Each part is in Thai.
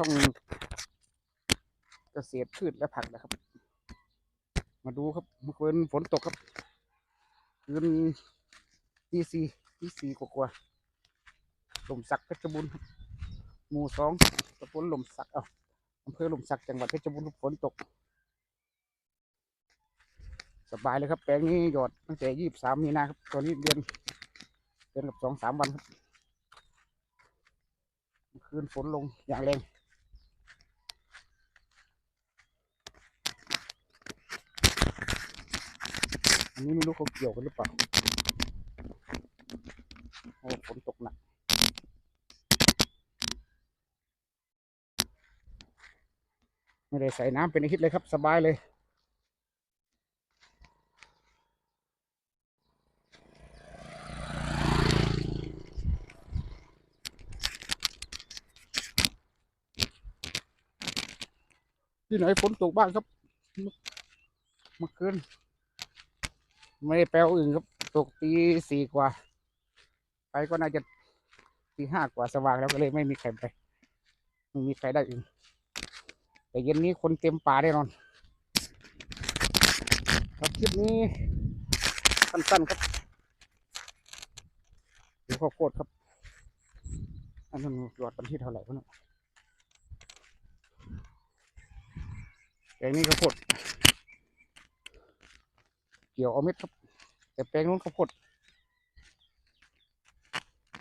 ช่องเกษตรพืชและผักนะครับ มาดูครับเมื่อคืนฝนตกครับคืนตีสี่ตีสี่กว่าๆลมสักเพชรบุญหมู่สองตำบลลมสักเอ้าอำเภอลมสักจังหวัดเพชรบุรีฝนตก สบายเลยครับ แปลงนี้หยอดตั้งแต่ยี่สิบสามมีนาครับตอนนี้เดือนเดือนกับสองสามวันครับ คืนฝนลงอย่างแรง นนี้ไม่รู้เขาเกี่ยวกันหรือเปล่าโอ้ฝนตกหนักไม่ได้ใส่น้ำเป็นอาทิตย์เลยครับ สบายเลย ที่ไหนฝนตกบ้างครับมื่อคืน ไม่ได้แปลวอื่นครับ ตกตีสี่กว่า ไปก็น่าจะตีห้ากว่าสว่างแล้วก็เลยไม่มีใครไปไม่มีใครได้อื่นแต่เย็นนี้คนเต็มป่าแน่นอนครับคลิปนี้สั้นๆครับดูข้าวโพดครับ อันนั้นยอดวันที่เท่าไหร่วะเนี่ยแปลงนี้ข้าวโพดเกี่ยวเอาเม็ดครับ แต่แปลงนู้นข้าวโพด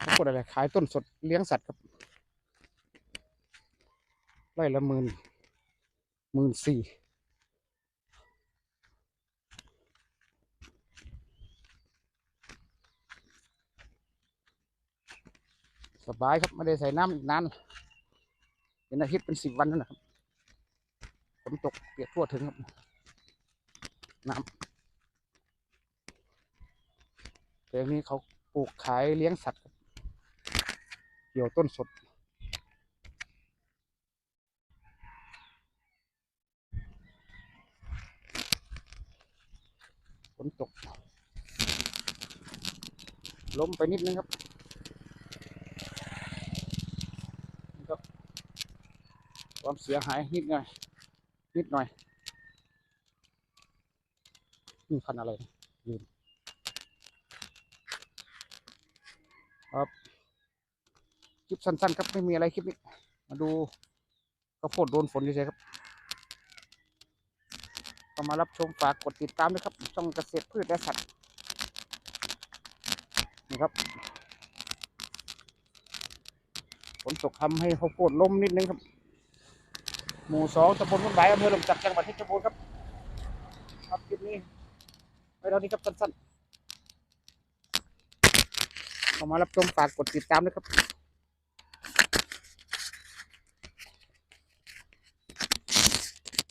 ข้าวโพดอะไรขายต้นสดเลี้ยงสัตว์ครับไร่ละหมื่นหมื่นสี่สบายครับไม่ได้ใส่น้ำอีกนานเป็นอาทิตย์เป็นสิบวันแล้วนะครับฝนตกเปียกทั่วถึงครับน้ำ แต่นี้เขาปลูกขายเลี้ยงสัตว์เกี่ยวต้นสด ฝนตก ล้มไปนิดนึงครับความเสียหายนิดหน่อย นิดหน่อยนี่คันอะไรนะลืม ครับคลิปสั้นๆครับไม่มีอะไรคลิปนี้ มาดูข้าวโพดโดนฝนเฉยๆครับก็มารับชมฝากกดติดตามด้วยครับ ช่องเกษตรพืชและสัตว์นี่ครับฝนตกทำให้ข้าวโพดล้มนิดนึงครับ หมู่สองตำบลมุ่นใบอำเภอหลมจักจังหวัดเพชรบูรณ์ครับ ครับคลิปนี้ไว้เท่านี้ครับสั้นๆ ก็มารับชมฝากกดติดตามด้วยครับ